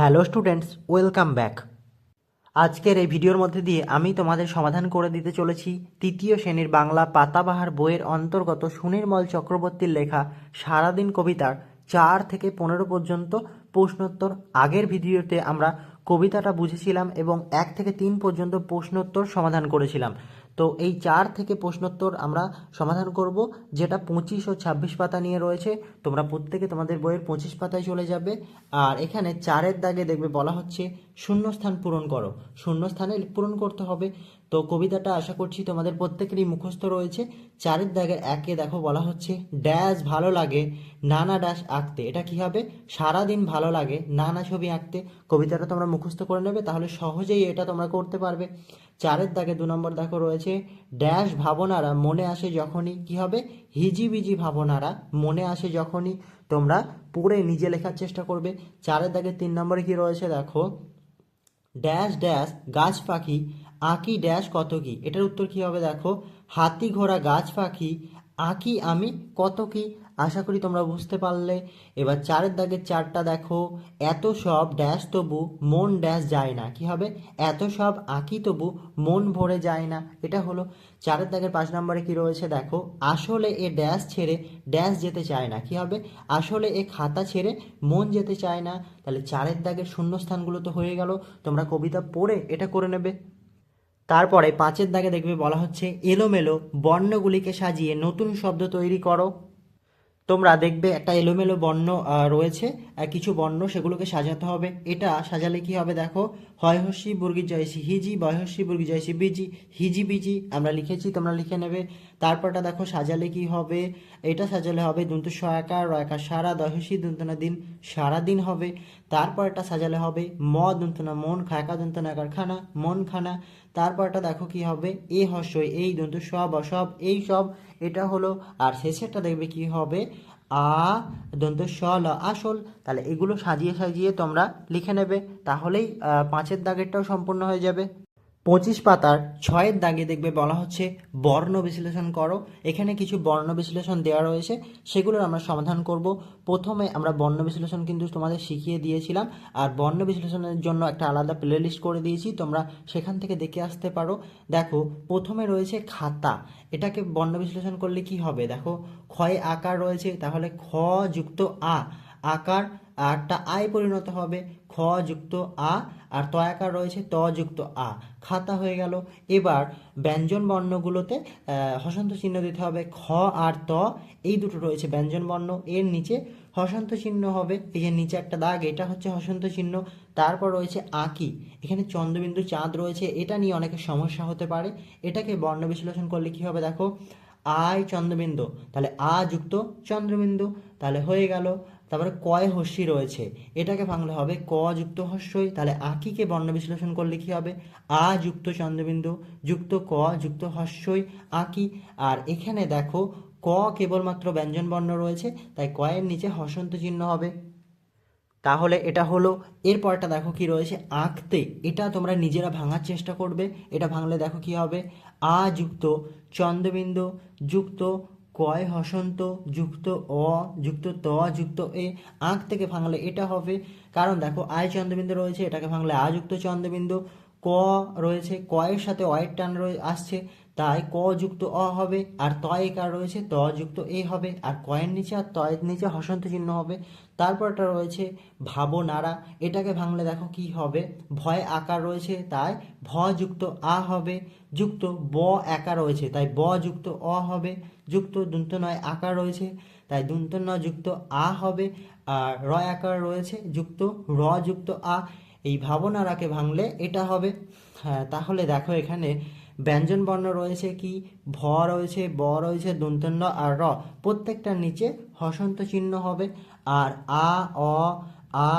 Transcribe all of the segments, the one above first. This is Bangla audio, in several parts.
Hello students, welcome back. আজকের এই ভিডিওর মধ্যে দিয়ে আমি তোমাদের সমাধান করে দিতে চলেছি তৃতীয় শ্রেণির বাংলা পাতাবাহার বইয়ের অন্তর্গত সুনির্মল চক্রবর্তীর লেখা সারাদিন কবিতার চার থেকে পনেরো পর্যন্ত প্রশ্নোত্তর। আগের ভিডিওতে আমরা কবিতাটা বুঝেছিলাম এবং এক থেকে তিন পর্যন্ত প্রশ্নোত্তর সমাধান করেছিলাম। তো এই চার থেকে প্রশ্নোত্তর আমরা সমাধান করব, যেটা পঁচিশ ও ছাব্বিশ পাতা নিয়ে রয়েছে। তোমরা প্রত্যেকে তোমাদের বইয়ের পঁচিশ পাতায় চলে যাবে। আর এখানে চারের দাগে দেখবে বলা হচ্ছে, শূন্যস্থান পূরণ করো। শূন্যস্থানে পূরণ করতে হবে। তো কবিতাটা আশা করছি তোমাদের প্রত্যেকেরই মুখস্থ রয়েছে। চারের দাগের একে দেখো বলা হচ্ছে, ড্যাশ ভালো লাগে, নানা ড্যাশ আঁকতে। এটা কি হবে? সারাদিন ভালো লাগে, নানা ছবি আঁকতে। কবিতাটা তোমরা মুখস্থ করে নেবে, তাহলে সহজেই এটা তোমরা করতে পারবে। চারের দাগে দু নম্বর দেখো রয়েছে, ড্যাশ ভাবনারা মনে আসে যখনই। কি হবে? হিজিবিজি ভাবনারা মনে আসে যখনই তোমরা পড়ে নিজে লেখার চেষ্টা করবে। চারের দাগে তিন নম্বরে কি রয়েছে? দেখো, ড্যাশ ড্যাশ, গাছ পাখি আঁকি ড্যাশ কত কি? এটার উত্তর কি হবে দেখো? হাতি ঘোড়া, গাছ পাখি, আঁকি আমি কত কি? আশা করি তোমরা বুঝতে পারলে। এবার চারের দাগের চারটা দেখো। এত সব ড্যাশ তবু মন ড্যাশ যায় না। কি হবে? এত সব আঁকি তবু মন ভরে যায় না। এটা হলো চারের দাগের পাঁচ নম্বরে কি রয়েছে দেখো? আসলে এ ড্যাশ ছেড়ে ড্যাশ যেতে চায় না। কি হবে? আসলে এ খাতা ছেড়ে মন যেতে চায় না। তাহলে চারের দাগের শূন্যস্থানগুলো তো হয়ে গেল। তোমরা কবিতা পড়ে এটা করে নেবে। তারপরে পাঁচের দাগে দেখবে বলা হচ্ছে এলোমেলো বর্ণগুলিকে সাজিয়ে নতুন শব্দ তৈরি করো। তোমরা দেখবে একটা এলোমেলো বর্ণ রয়েছে কিছু বর্ণ সেগুলোকে সাজাতে হবে। এটা সাজালে কি হবে দেখো? হয় হস্যি বর্গি জয়সি হিজি বয়হস্যি বর্গি জয়সি বিজি, হিজি বিজি, আমরা লিখেছি, তোমরা লিখে নেবে। তারপরটা দেখো সাজালে কি হবে? এটা সাজালে হবে দন্ত সয়াকার রয়াকার সারা দহসি দন্তনা দিন, সারা দিন হবে। তারপরটা সাজালে হবে ম দন্তনা মন খায়কা দন্তনা খানা, মন খানা। তারপরটা দেখো কি হবে? এ হস্যই এই দন্ত, সব অসব, এই সব, এটা হলো, আর শেষেরটা দেখবে কি হবে? আ দন্ত স ল, আসল। তাহলে এগুলো সাজিয়ে সাজিয়ে তোমরা লিখে নেবে। তাহলেই পাঁচের দাগেরটাও সম্পূর্ণ হয়ে যাবে। পঁচিশ পাতার ছয়ের দাগে দেখবে বলা হচ্ছে বর্ণ বিশ্লেষণ করো। এখানে কিছু বর্ণ বিশ্লেষণ দেওয়া রয়েছে, সেগুলোর আমরা সমাধান করব। প্রথমে আমরা বর্ণ বিশ্লেষণ কিন্তু তোমাদের শিখিয়ে দিয়েছিলাম, আর বর্ণ বিশ্লেষণের জন্য একটা আলাদা প্লে লিস্ট করে দিয়েছি, তোমরা সেখান থেকে দেখে আসতে পারো। দেখো, প্রথমে রয়েছে খাতা। এটাকে বর্ণ বিশ্লেষণ করলে কি হবে? দেখো, ক্ষয় আকার রয়েছে, তাহলে খ যুক্ত আ। আকার আরটা আয় পরিণত হবে, খ যুক্ত আ, আর ত আকার রয়েছে ত যুক্ত আ। খাতা হয়ে গেল। এবার ব্যঞ্জন বর্ণগুলোতে হসন্ত চিহ্ন দিতে হবে, খ আর ত, এই দুটো রয়েছে ব্যঞ্জন বর্ণ। এর নিচে হসন্ত চিহ্ন হবে, এই যে নিচে একটা দাগ, এটা হচ্ছে হসন্ত চিহ্ন। তারপর রয়েছে আঁকি। এখানে চন্দ্রবিন্দু চাঁদ রয়েছে, এটা নিয়ে অনেকের সমস্যা হতে পারে। এটাকে বর্ণ বিশ্লেষণ করলে কি হবে দেখো? আয় চন্দ্রবিন্দু, তাহলে আ যুক্ত চন্দ্রবিন্দু, তাহলে হয়ে গেল তারপরে কয় হস্যি রয়েছে? এটাকে ভাঙলে হবে ক যুক্ত হস্যই, তাহলে আকিকে বর্ণ বিশ্লেষণ করলে কি হবে? আ যুক্ত চন্দ্রবিন্দু, যুক্ত ক যুক্ত হস্যই আকি আর এখানে দেখো ক কেবলমাত্র ব্যঞ্জন বর্ণ রয়েছে, তাই কয়ের নিচে হসন্ত চিহ্ন হবে। তাহলে এটা হলো, এরপরটা দেখো কি রয়েছে, আঁকতে। এটা তোমরা নিজেরা ভাঙার চেষ্টা করবে, এটা ভাঙলে দেখো কি হবে? আ যুক্ত চন্দ্রবিন্দু, যুক্ত কয় হসন্ত যুক্ত অ যুক্ত ত যুক্ত এ আঁক থেকে ভাঙলে এটা হবে। কারণ দেখো, আয় চন্দ্রবিন্দু রয়েছে, এটাকে ভাঙলে আযুক্ত যুক্ত চন্দ্রবিন্দু। ক রয়েছে, কয়ের সাথে অয়ের টান রয়ে, আসছে। তাই ক যুক্ত অ হবে আর ত একার রয়েছে? ত যুক্ত এ হবে আর কয়ের নিচে আর তয়ের নিচে হসন্ত চিহ্ন হবে। তারপরটা রয়েছে ভাবনারা। এটাকে ভাঙলে দেখো কি হবে? ভয় আকার রয়েছে, তাই ভ যুক্ত আ হবে। যুক্ত ব একা রয়েছে, তাই ব যুক্ত অ হবে। যুক্ত দন্ত নয় আকার রয়েছে, তাই দন্ত নয় যুক্ত আ হবে। আর র আকার রয়েছে, যুক্ত র যুক্ত আ। এই ভাবনারাকে ভাঙলে এটা হবে। হ্যাঁ তাহলে দেখো এখানে ব্যঞ্জন বর্ণ রয়েছে কি? ভ রয়েছে, ব রয়েছে দন্তন্য আর র। প্রত্যেকটার নিচে হসন্ত চিহ্ন হবে। আর আ, অ, আ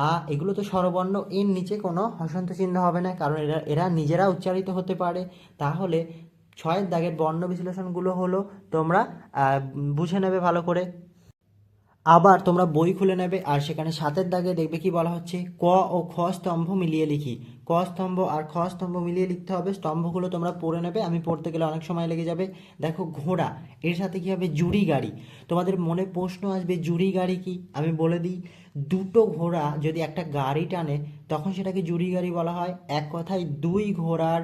আ, এগুলো তো স্বরবর্ণ। এর নিচে কোনো হসন্ত চিহ্ন হবে না, কারণ এরা এরা নিজেরা উচ্চারিত হতে পারে। তাহলে ছয়ের দাগের বর্ণ বিশ্লেষণগুলো হলো, তোমরা বুঝে নেবে ভালো করে। আবার তোমরা বই খুলে নেবে আর সেখানে সাতের দাগে দেখবে কি বলা হচ্ছে? ক ও খ স্তম্ভ মিলিয়ে লিখি। ক স্তম্ভ আর খ স্তম্ভ মিলিয়ে লিখতে হবে। স্তম্ভগুলো তোমরা পড়ে নেবে। আমি পড়তে গেলে অনেক সময় লেগে যাবে। দেখো ঘোড়া, এর সাথে কি হবে? জুড়ি গাড়ি। তোমাদের মনে প্রশ্ন আসবে, জুড়ি গাড়ি কি? আমি বলে দিই, দুটো ঘোড়া যদি একটা গাড়ি টানে, তখন সেটাকে জুড়ি গাড়ি বলা হয়। এক কথায় দুই ঘোড়ার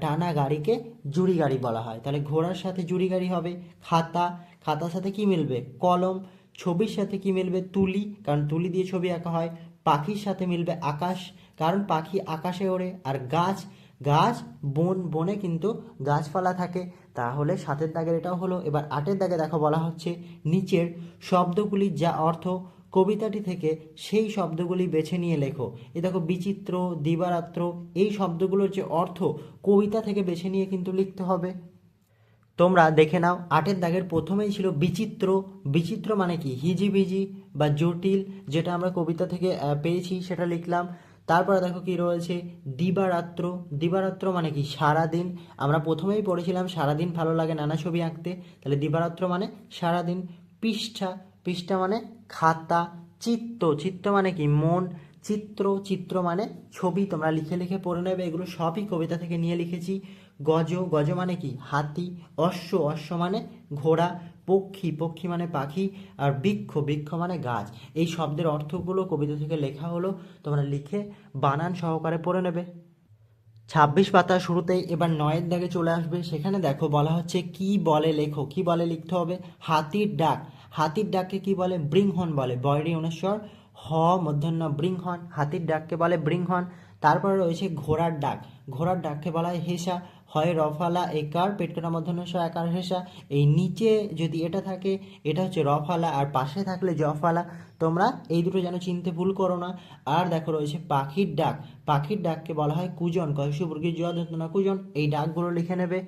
টানা গাড়িকে জুড়ি গাড়ি বলা হয়। তাহলে ঘোড়ার সাথে জুড়ি গাড়ি হবে। খাতা, খাতার সাথে কি মিলবে? কলম। ছবির সাথে কি মিলবে তুলি? কারণ তুলি দিয়ে ছবি আঁকা হয়। পাখির সাথে মিলবে আকাশ। কারণ পাখি আকাশে ওড়ে আর গাছ গাছ, বন, বনে কিন্তু গাছপালা থাকে। তাহলে সাতের দাগের এটাও হলো। এবার আটের দাগে দেখো বলা হচ্ছে নিচের শব্দগুলি যা অর্থ। কবিতাটি থেকে সেই শব্দগুলি বেছে নিয়ে লেখো। এ দেখো বিচিত্র, দিবারাত্র, এই শব্দগুলোর যে অর্থ, কবিতা থেকে বেছে নিয়ে কিন্তু লিখতে হবে। তোমরা দেখে নাও, আটের দাগের প্রথমেই ছিল বিচিত্র। বিচিত্র মানে কি? হিজিবিজি বা জটিল, যেটা আমরা কবিতা থেকে পেয়েছি, সেটা লিখলাম। তারপরে দেখো কি রয়েছে? দিবারাত্র। দিবারাত্র মানে কি? সারাদিন। আমরা প্রথমেই পড়েছিলাম, সারাদিন ভালো লাগে নানা ছবি আঁকতে। তাহলে দিবারাত্র মানে সারাদিন। পৃষ্ঠা। পৃষ্ঠা মানে খাতা। চিত্ত। চিত্ত মানে কি? মন। চিত্র। চিত্র মানে ছবি। তোমরা লিখে লিখে পড়ে নেবে। এগুলো সবই কবিতা থেকে নিয়ে লিখেছি। গজ গজ মানে কি? হাতি, অশ্ব অশ্ব মানে ঘোড়া, পক্ষী পক্ষী মানে পাখি, আর বৃক্ষ বৃক্ষ মানে গাছ। এই শব্দের অর্থগুলো কবিতা থেকে লেখা হলো, তোমরা লিখে বানান সহকারে পড়ে নেবে। ছাব্বিশ পাতার শুরুতেই এবার নয়ের দাগে চলে আসবে। সেখানে দেখো, বলা হচ্ছে, কি বলে লেখো? কি বলে লিখতে হবে? হাতির ডাক। হাতির ডাককে কি বলে? বৃংহন বলে। বয়রি অনুস্বর হ, মধ্যাহ্ন বৃংহন হাতির ডাককে বলে বৃংহন তারপরে রয়েছে ঘোড়ার ডাক। ঘোড়ার ডাককে বলা হয় হেসা। হয় রফালা একার পেটকাটা মধ্যাহ্ন স একার হেসা। এই নিচে যদি এটা থাকে, এটা হচ্ছে রফালা। আর পাশে থাকলে জফালা। তোমরা এই দুটো যেন চিনতে ভুল করো না। আর দেখো রয়েছে পাখির ডাক। পাখির ডাককে বলা হয় কুজন। কয়সুবর্গীর জয় না কুজন? এই ডাকগুলো লিখে নেবে।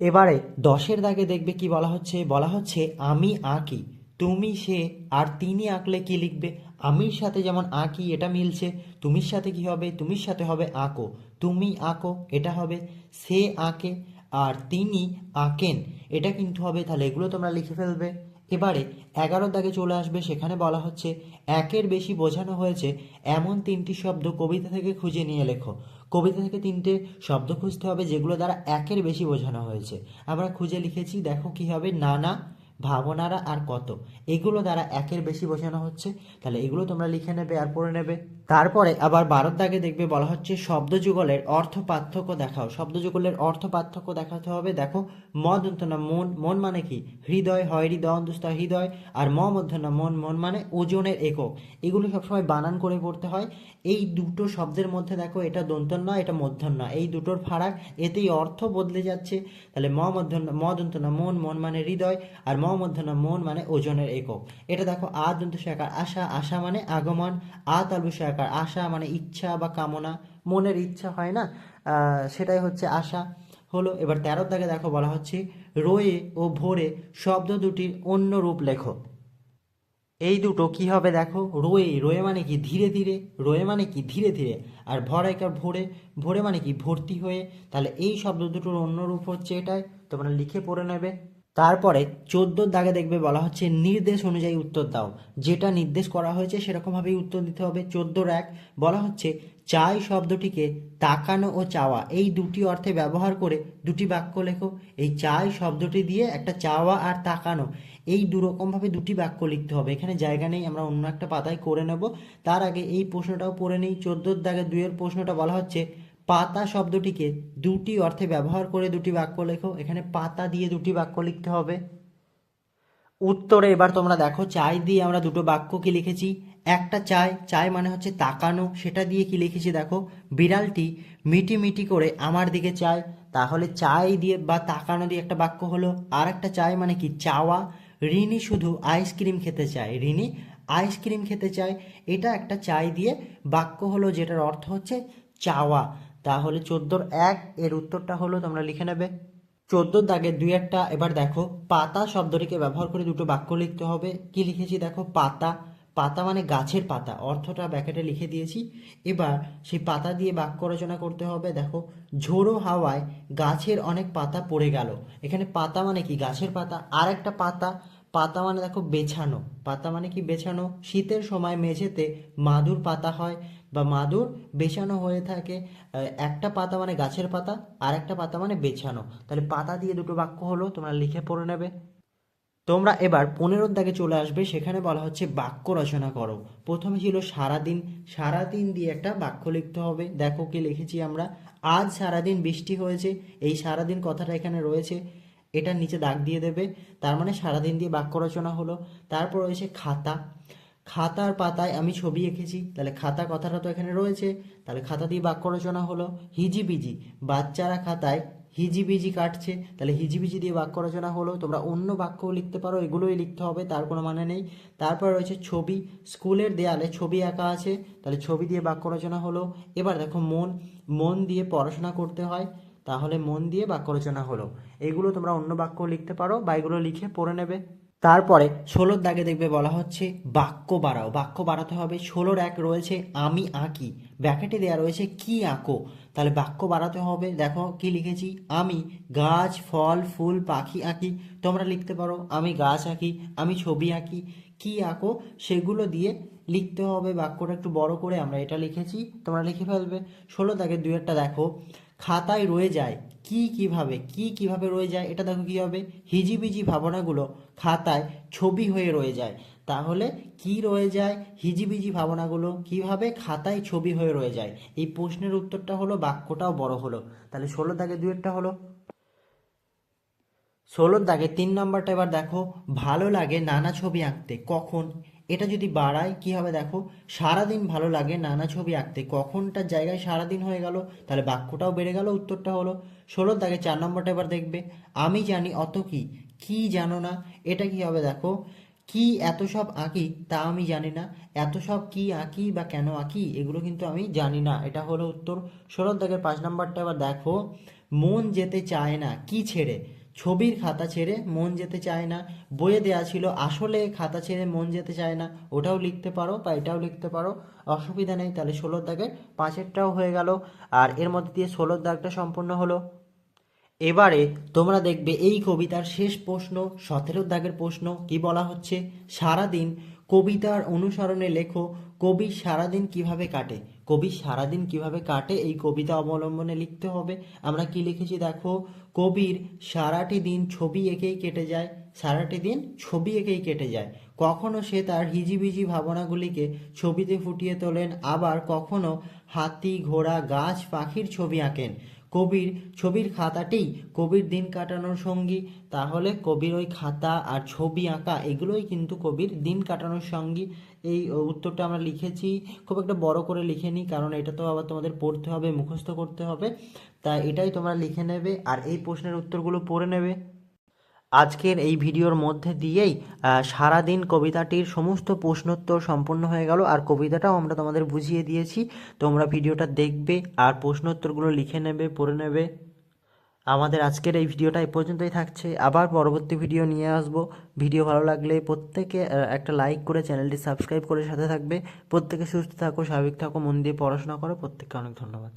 এবারে দশের দাগে দেখবে কি বলা হচ্ছে? বলা হচ্ছে, আমি আঁকি। তুমি, সে আর তিনি আঁকলে কি লিখবে? আমির সাথে যেমন আঁকি, এটা মিলছে। তুমির সাথে কি হবে? তুমির সাথে হবে আঁকো। তুমি আঁকো, এটা হবে। সে আঁকে আর তিনি আঁকেন, এটা কিন্তু হবে। তাহলে এগুলো তোমরা লিখে ফেলবে। এবারে এগারোর দাগে চলে আসবে। সেখানে বলা হচ্ছে, একের বেশি বোঝানো হয়েছে, এমন তিনটি শব্দ কবিতা থেকে খুঁজে নিয়ে লেখো। কবিতা থেকে তিনটে শব্দ খুঁজতে হবে, যেগুলো দ্বারা একের বেশি বোঝানো হয়েছে। আমরা খুঁজে লিখেছি, দেখো কি হবে। নানা ভাবনারা আর কত? এগুলো দ্বারা একের বেশি বোঝানো হচ্ছে। তাহলে এগুলো তোমরা লিখে নেবে আর পড়ে নেবে। তারপরে আবার বারোর দাগে দেখবে বলা হচ্ছে শব্দ যুগলের অর্থ পার্থক্য দেখাও। শব্দ যুগলের অর্থ পার্থক্য দেখাতে হবে। দেখো, ম দন্ত না মন মন মানে কি? হৃদয়, হয় হৃদয় অন্তস্থ হৃদয়, আর ম মধ্য মন মন মানে ওজনের একক। এগুলো সবসময় বানান করে পড়তে হয়। এই দুটো শব্দের মধ্যে দেখো, এটা দন্তন না এটা মধ্যন না এই দুটোর ফারাক, এতেই অর্থ বদলে যাচ্ছে। তাহলে ম মধ্য ম দন্ত না মন মন মানে হৃদয়, আর ম মধ্য না মন মানে ওজনের একক। এটা দেখো, আ দন্ত আশা আশা মানে আগমন, আ তালু সহায়কার আশা মানে ইচ্ছা বা কামনা, মনের ইচ্ছা হয় না? সেটাই হচ্ছে আশা। হলো, এবার তেরোর দাগে দেখো বলা হচ্ছে, রোয়ে ও ভোরে শব্দ দুটির অন্য রূপ লেখো। এই দুটো কি হবে দেখো? রোয়ে রোয়ে মানে কি ধীরে ধীরে? রোয়ে মানে কি ধীরে ধীরে? আর ভরাইকার ভোরে ভোরে মানে কি ভর্তি হয়ে? তাহলে এই শব্দ দুটোর অন্য রূপ হচ্ছে এটাই। তোমরা লিখে পড়ে নেবে। তারপরে চোদ্দোর দাগে দেখবে বলা হচ্ছে নির্দেশ অনুযায়ী উত্তর দাও। যেটা নির্দেশ করা হয়েছে সেরকমভাবেই উত্তর দিতে হবে। চোদ্দোর এক বলা হচ্ছে চাই শব্দটিকে তাকানো ও চাওয়া। এই দুটি অর্থে ব্যবহার করে দুটি বাক্য লেখো। এই চাই শব্দটি দিয়ে একটা চাওয়া আর তাকানো, এই দুরকমভাবে দুটি বাক্য লিখতে হবে। এখানে জায়গা নেই, আমরা অন্য একটা পাতায় করে নেব। তার আগে এই প্রশ্নটাও পড়ে নেই। চোদ্দোর দাগে দুইয়ের প্রশ্নটা বলা হচ্ছে পাতা শব্দটিকে দুটি অর্থে ব্যবহার করে দুটি বাক্য লেখো। এখানে পাতা দিয়ে দুটি বাক্য লিখতে হবে। উত্তরে এবার তোমরা দেখো, চাই দিয়ে আমরা দুটো বাক্য কি লিখেছি? একটা চাই চাই মানে হচ্ছে তাকানো। সেটা দিয়ে কি লিখেছি দেখো? বিড়ালটি মিটি মিটি করে আমার দিকে চায়। তাহলে চাই দিয়ে বা তাকানো দিয়ে একটা বাক্য হলো। আর একটা চাই মানে কি? চাওয়া। রিনি শুধু আইসক্রিম খেতে চায়। রিনি আইসক্রিম খেতে চায়। এটা একটা চাই দিয়ে বাক্য হলো, যেটার অর্থ হচ্ছে চাওয়া। তাহলে চোদ্দোর এক, এর উত্তরটা হলো তোমরা লিখে নেবে। চোদ্দোর দাগে দুই একটা, এবার দেখো, পাতা শব্দটিকে ব্যবহার করে দুটো বাক্য লিখতে হবে। কি লিখেছি দেখো? পাতা। পাতা মানে গাছের পাতা, অর্থটা ব্যাকেটে লিখে দিয়েছি। এবার সেই পাতা দিয়ে বাক্য রচনা করতে হবে। দেখো, ঝোড়ো হাওয়ায় গাছের অনেক পাতা পড়ে গেল। এখানে পাতা মানে কি? গাছের পাতা। আর একটা পাতা পাতা মানে দেখো, বেছানো। পাতা মানে কি? বেছানো। শীতের সময় মেঝেতে মাদুর পাতা হয়। বা মাদুর বেছানো হয়ে থাকে একটা পাতা মানে গাছের পাতা, আর একটা পাতা মানে বেছানো। তাহলে পাতা দিয়ে দুটো বাক্য হলো, তোমরা লিখে পড়ে নেবে। তোমরা এবার পনেরোর দাগে চলে আসবে, সেখানে বলা হচ্ছে বাক্য রচনা করো। প্রথমে ছিল সারাদিন সারাদিন দিয়ে একটা বাক্য লিখতে হবে। দেখো কি লিখেছি আমরা, আজ সারাদিন বৃষ্টি হয়েছে, এই সারাদিন কথাটা এখানে রয়েছে এটার নিচে দাগ দিয়ে দেবে, তার মানে সারাদিন দিয়ে বাক্য রচনা হলো। তারপর রয়েছে খাতা খাতার পাতায় আমি ছবি এঁকেছি। তাহলে খাতা কথাটা তো এখানে রয়েছে। তাহলে খাতা দিয়ে বাক্য রচনা হলো। হিজিবিজি, বাচ্চারা খাতায় হিজিবিজি কাটছে। তাহলে হিজিবিজি দিয়ে বাক্য রচনা হলো। তোমরা অন্য বাক্যও লিখতে পারো, এগুলোই লিখতে হবে, তার কোনো মানে নেই। তারপর রয়েছে ছবি। স্কুলের দেয়ালে ছবি আঁকা আছে। তাহলে ছবি দিয়ে বাক্য রচনা হলো। এবার দেখো মন। মন দিয়ে পড়াশোনা করতে হয়। তাহলে মন দিয়ে বাক্য রচনা হলো। এগুলো তোমরা অন্য বাক্য লিখতে পারো বা এগুলো লিখে পড়ে নেবে। তারপরে ষোলোর দাগে দেখবে বলা হচ্ছে বাক্য বাড়াও। বাক্য বাড়াতে হবে। ষোলোর এক রয়েছে আমি আঁকি। ব্যাকেটে দেওয়া রয়েছে কি আঁকো। তাহলে বাক্য বাড়াতে হবে। দেখো কি লিখেছি? আমি গাছ, ফল, ফুল, পাখি আঁকি। তোমরা লিখতে পারো, আমি গাছ আঁকি, আমি ছবি আঁকি। কি আঁকো? সেগুলো দিয়ে লিখতে হবে। বাক্যটা একটু বড় করে আমরা এটা লিখেছি, তোমরা লিখে ফেলবে। ষোলো দাগে একটা দেখো। খাতায় রয়ে যায় কি কীভাবে কি কীভাবে রয়ে যায়, এটা দেখো কি হবে? হিজিবিজি ভাবনাগুলো খাতায় ছবি হয়ে রয়ে যায়। তাহলে কি রয়ে যায়? হিজিবিজি ভাবনাগুলো কীভাবে খাতায় ছবি হয়ে রয়ে যায়? এই প্রশ্নের উত্তরটা হলো, বাক্যটাও বড় হলো। তাহলে ষোলো দাগে দুয়েরটা হলো। ষোলোর দাগে তিন নম্বরটা এবার দেখো, ভালো লাগে নানা ছবি আঁকতে। কখন? এটা যদি বাড়ায়, কি হবে দেখো? সারাদিন ভালো লাগে নানা ছবি আঁকতে। কখনটার জায়গায় সারাদিন হয়ে গেল, তাহলে বাক্যটাও বেড়ে গেল, উত্তরটা হলো। ষোলোর দাগে চার নম্বরটা এবার দেখবে। আমি জানি অত কি কি জানো না? এটা কি হবে দেখো? কি এত সব আঁকি তা আমি জানি না। এত সব কি আঁকি বা কেন আঁকি, এগুলো কিন্তু আমি জানি না। এটা হলো উত্তর। ষোলোর দাগের পাঁচ নম্বরটা এবার দেখো। মন যেতে চায় না, কি ছেড়ে? ছবির খাতা ছেড়ে মন যেতে চায় না। বইয়ে দেয়া ছিল, আসলে খাতা ছেড়ে মন যেতে চায় না। ওটাও লিখতে পারো বা এটাও লিখতে পারো। অসুবিধা নেই, তাহলে ষোলোর দাগের পাঁচেরটাও হয়ে গেল। আর এর মধ্যে দিয়ে ষোলোর দাগটা সম্পূর্ণ হলো। এবারে তোমরা দেখবে এই কবিতার শেষ প্রশ্ন সতেরো দাগের প্রশ্ন, কি বলা হচ্ছে? সারাদিন কবিতার অনুসরণে লেখো, কবি সারাদিন কীভাবে কাটে? কবি সারাদিন কীভাবে কাটে? এই কবিতা অবলম্বনে লিখতে হবে। আমরা কি লিখেছি দেখো? কবির সারাটি দিন ছবি এঁকেই কেটে যায়, সারাটি দিন ছবি এঁকেই কেটে যায়। কখনো সে তার হিজিবিজি ভাবনাগুলিকে ছবিতে ফুটিয়ে তোলেন, আবার কখনো হাতি, ঘোড়া, গাছ, পাখির ছবি আঁকেন। কবির ছবির খাতাটি কবির দিন কাটানোর সঙ্গী। তাহলে কবির ওই খাতা আর ছবি আঁকা, এগুলোই কিন্তু কবির দিন কাটানোর সঙ্গী। এই উত্তরটা আমরা লিখেছি, খুব একটা বড় করে লিখে নিই কারণ এটা তো আবার তোমাদের পড়তে হবে, মুখস্থ করতে হবে। তাই এটাই তোমরা লিখে নেবে আর এই প্রশ্নের উত্তরগুলো পড়ে নেবে। আজকের এই ভিডিওর মধ্যে দিয়েই সারাদিন কবিতাটির সমস্ত প্রশ্নোত্তর সম্পূর্ণ হয়ে গেল। আর কবিতাটাও আমরা তোমাদের বুঝিয়ে দিয়েছি। তোমরা ভিডিওটা দেখবে আর প্রশ্নোত্তরগুলো লিখে নেবে, পড়ে নেবে। আমাদের আজকের এই ভিডিওটা এই পর্যন্তই থাকছে। আবার পরবর্তী ভিডিও নিয়ে আসব। ভিডিও ভালো লাগলে প্রত্যেকে একটা লাইক করে চ্যানেলটি সাবস্ক্রাইব করে সাথে থাকবে। প্রত্যেকে সুস্থ থাকো, স্বাভাবিক থাকো, মন দিয়ে পড়াশোনা করো। প্রত্যেককে অনেক ধন্যবাদ।